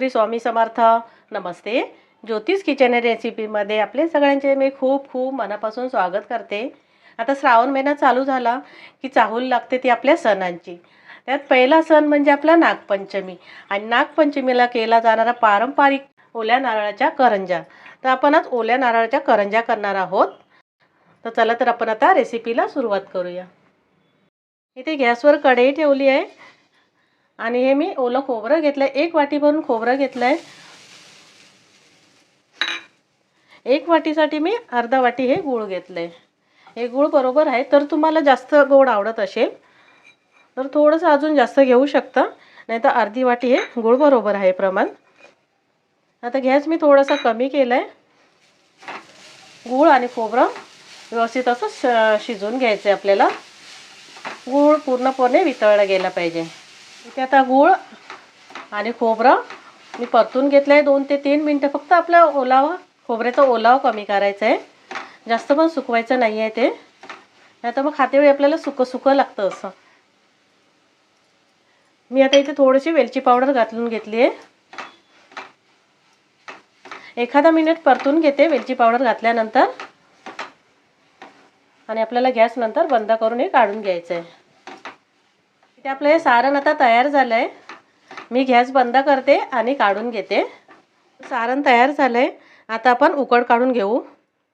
श्री स्वामी समर्थ. नमस्ते. ज्योतिष किचन रेसिपीमध्ये आपले सगळ्यांचे मी खूप खूप मनापासून स्वागत करते. आता श्रावण महिना चालू झाला की चाहूल लागते ती आपल्या सणांची. त्यात पहिला सण म्हणजे आपला नागपंचमी. आणि नागपंचमीला केला जाणारा पारंपरिक ओल्या नारळाच्या करंजा. तर आपण आज ओल्या नारळाच्या करंजा करणार आहोत. तर चला तर आपण आता रेसिपीला सुरुवात करूया. इथे गॅसवर कढई ठेवली आहे. आणि हे मी ओलं खोबरं घेतलं आहे एक वाटी भरून खोबरं घेतलं आहे एक वाटीसाठी मी अर्धा वाटी हे गूळ घेतलं आहे हे गूळ बरोबर आहे. तर तुम्हाला जास्त गोड आवडत असेल तर थोडंसं अजून जास्त घेऊ शकता. नाही तर अर्धी वाटी हे गूळ बरोबर आहे प्रमाण. आता गॅस मी थोडासा कमी केला आहे गूळ आणि खोबरं व्यवस्थित असं श शिजवून घ्यायचं आहे आपल्याला. गूळ पूर्णपणे वितळला गेला पाहिजे. इथे आता गूळ आणि खोबरं मी परतून घेतलं आहे दोन ते तीन मिनटं फक्त आपला ओलावा खोबऱ्याचा ओलावा कमी करायचा आहे जास्त पण सुकवायचं नाही आहे ते. नाही तर मग खातेवेळी आपल्याला सुकं सुकं लागतं असं. मी आता इथे थोडीशी वेलची पावडर घातलून घेतली आहे एखादा मिनिट परतून घेते वेलची पावडर घातल्यानंतर. आणि आपल्याला गॅस नंतर बंद करून हे काढून घ्यायचं आहे इथे आपलं हे सारण आता तयार झालं आहे मी गॅस बंद करते आणि काढून घेते. सारण तयार झालं आहे आता आपण उकड काढून घेऊ.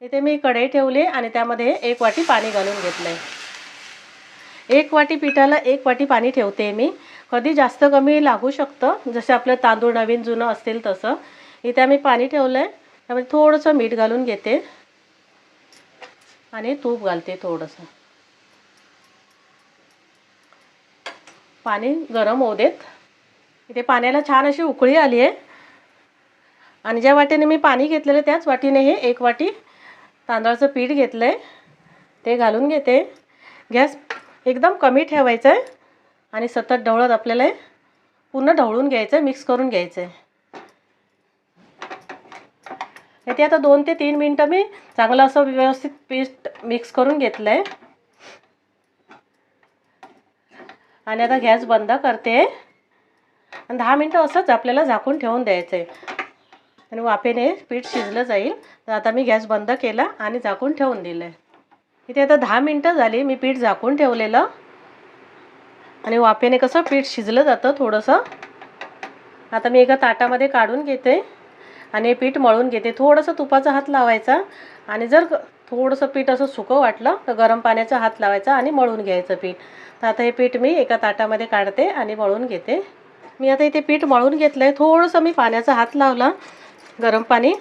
इथे मी कढई ठेवली आणि त्यामध्ये एक वाटी पाणी घालून घेतलं आहे एक वाटी पिठाला एक वाटी पाणी ठेवते मी. कधी जास्त कमी लागू शकतं. जसे आपलं तांदूळ नवीन जुनं असतील तसं. इथे आम्ही पाणी ठेवलं आहे त्यामध्ये थोडंसं मीठ घालून घेते. आणि तूप घालते थोडंसं. पाणी गरम होऊ देत. इथे पाण्याला छान अशी उकळी आली आहे. आणि ज्या वाटीने मी पाणी घेतलेलं त्याच वाटीने हे एक वाटी तांदळाचं पीठ घेतलं आहे ते घालून घेते. गॅस एकदम कमी ठेवायचं आहे आणि सतत ढवळत आपल्याला पूर्ण ढवळून घ्यायचं आहे मिक्स करून घ्यायचं आहे ते आता दोन ते तीन मिनटं मी चांगलं असं व्यवस्थित पीठ मिक्स करून घेतलं आहे आणि आता गॅस बंद करते. आणि दहा मिनटं असंच आपल्याला झाकून ठेवून द्यायचं आहे आणि वाफेने पीठ शिजलं जाईल. तर आता मी गॅस बंद केला आणि झाकून ठेवून दिलं आहे इथे आता दहा मिनटं झाली मी पीठ झाकून ठेवलेलं. आणि वाफेने कसं पीठ शिजलं जातं थोडंसं. आता मी एका ताटामध्ये काढून घेते. आणि पीठ मळून घेते. थोडंसं तुपाचा हात लावायचा. आणि जर थोडंसं पीठ असं सुकं वाटलं तर गरम पाण्याचा हात लावायचा आणि मळून घ्यायचं पीठ. तर आता हे पीठ मी एका ताटामध्ये काढते आणि मळून घेते. मी आता इथे पीठ मळून घेतलं आहे थोडंसं मी पाण्याचा हात लावला गरम पाणी.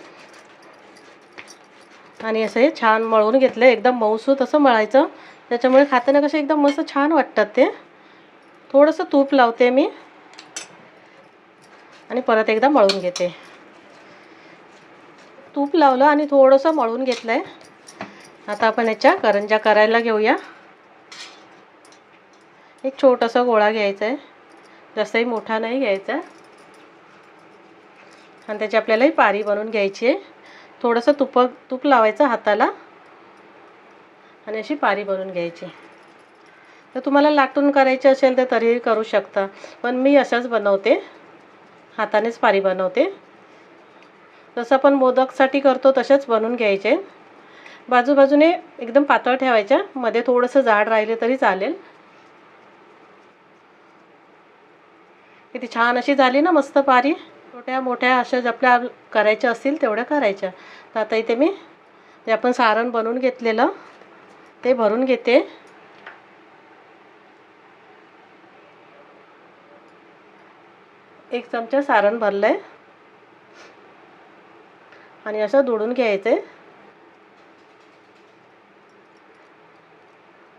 आणि असं हे छान मळून घेतलं एकदम मऊसूत असं मळायचं. त्याच्यामुळे खाताना कसं एकदम मस्त छान वाटतात ते. थोडंसं तूप लावते मी. आणि परत एकदा मळून घेते. तूप लावलं आणि थोडंसं मळून घेतलं आहे आता आपण याच्या करंजा करायला घेऊया. एक छोटासा गोळा घ्यायचा आहे जास्तही मोठा नाही घ्यायचा. आणि त्याची आपल्यालाही पारी बनवून घ्यायची आहे. थोडंसं तुप तूप लावायचं हाताला. आणि अशी पारी बनवून घ्यायची. तर तुम्हाला लाटून करायची असेल तर तरीही करू शकता. पण मी अशाच बनवते. हातानेच पारी बनवते. जसं आपण मोदकसाठी करतो तसेच बनवून घ्यायचे. बाजूबाजूने एकदम पातळ ठेवायच्या. मध्ये थोडंसं जाड राहिले तरी चालेल. किती छान अशी झाली ना मस्त पारी. छोट्या मोठ्या अशा आपल्या करायच्या असतील तेवढ्या करायच्या. तर आता इथे मी जे आपण सारण बनवून घेतलेलं ते भरून घेते. एक चमचा सारण भरलं आहे आणि असं दुडून घ्यायचं आहे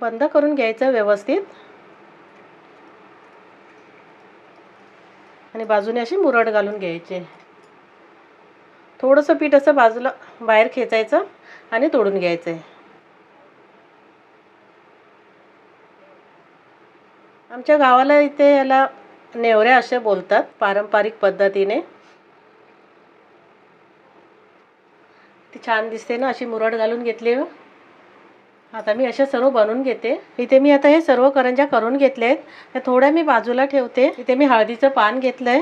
बंद करून घ्यायचं व्यवस्थित. आणि बाजूने अशी मुरड घालून घ्यायची. थोडंसं पीठ असं बाजूला बाहेर खेचायचं आणि तोडून घ्यायचं आहे आमच्या गावाला इथे याला नेवऱ्या असे बोलतात पारंपरिक पद्धतीने. ती छान दिसते ना अशी मुरड घालून घेतली. आता मी अशा सर्व बनवून घेते. इथे मी आता हे सर्व करंज्या करून घेतले आहेत. त्या थोड्या मी बाजूला ठेवते. इथे मी हळदीचं पान घेतलं आहे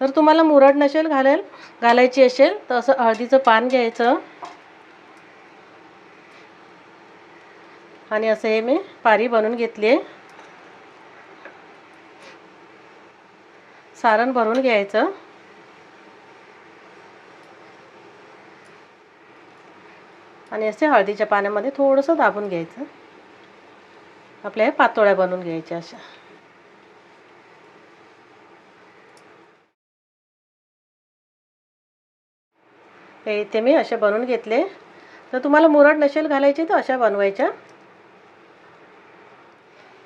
जर तुम्हाला मुरड नसेल घालेल घालायची असेल तर असं हळदीचं पान घ्यायचं. आणि असं हे मी पारी बनवून घेतली आहे सारण भरून घ्यायचं. आणि असे हळदीच्या पाण्यामध्ये थोडंसं दाबून घ्यायचं. आपल्या पातोळ्या बनवून घ्यायच्या अशा. हे इथे मी असे बनवून घेतले. तर तुम्हाला मुरड नसेल घालायची तर अशा बनवायच्या.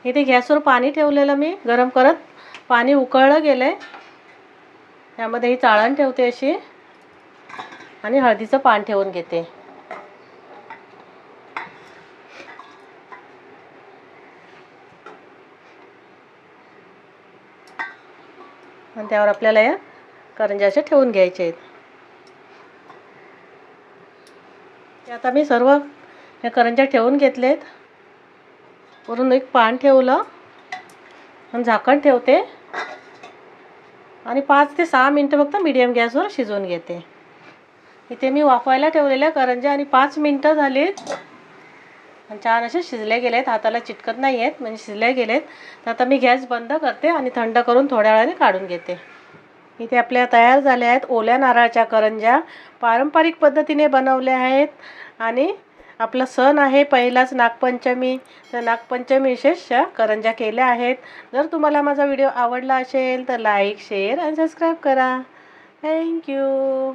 इथे गॅसवर पाणी ठेवलेलं मी गरम करत. पाणी उकळलं गेलं आहे त्यामध्ये ही चाळण ठेवते अशी. आणि हळदीचं पान ठेवून घेते. आणि त्यावर आपल्याला या करंज्या अशा ठेवून घ्यायचे आहेत. ते आता मी सर्व या करंज्या ठेवून घेतलेत वरून एक पान ठेवलं आणि झाकण ठेवते. आणि पाच ते सहा मिनटं फक्त मीडियम गॅसवर शिजवून घेते. इथे मी वाफवायला ठेवलेल्या करंज्या आणि पाच मिनटं झालीत. छान असे शिजले गेलेत हाताला चिटकत नाही आहेत म्हणजे शिजले गेलेत. तर आता मी गॅस बंद करते आणि थंड करून थोड्या वेळाने काढून घेते. इथे आपल्या तयार झाल्या आहेत ओल्या नारळाच्या करंज्या. पारंपरिक पद्धतीने बनवल्या आहेत. आणि आपला सण आहे पहिलाच नागपंचमी. तर नागपंचमी विशेष करंज्या केल्या आहेत. जर तुम्हाला माझा व्हिडिओ आवडला असेल तर लाईक शेअर आणि सबस्क्राईब करा. Thank you.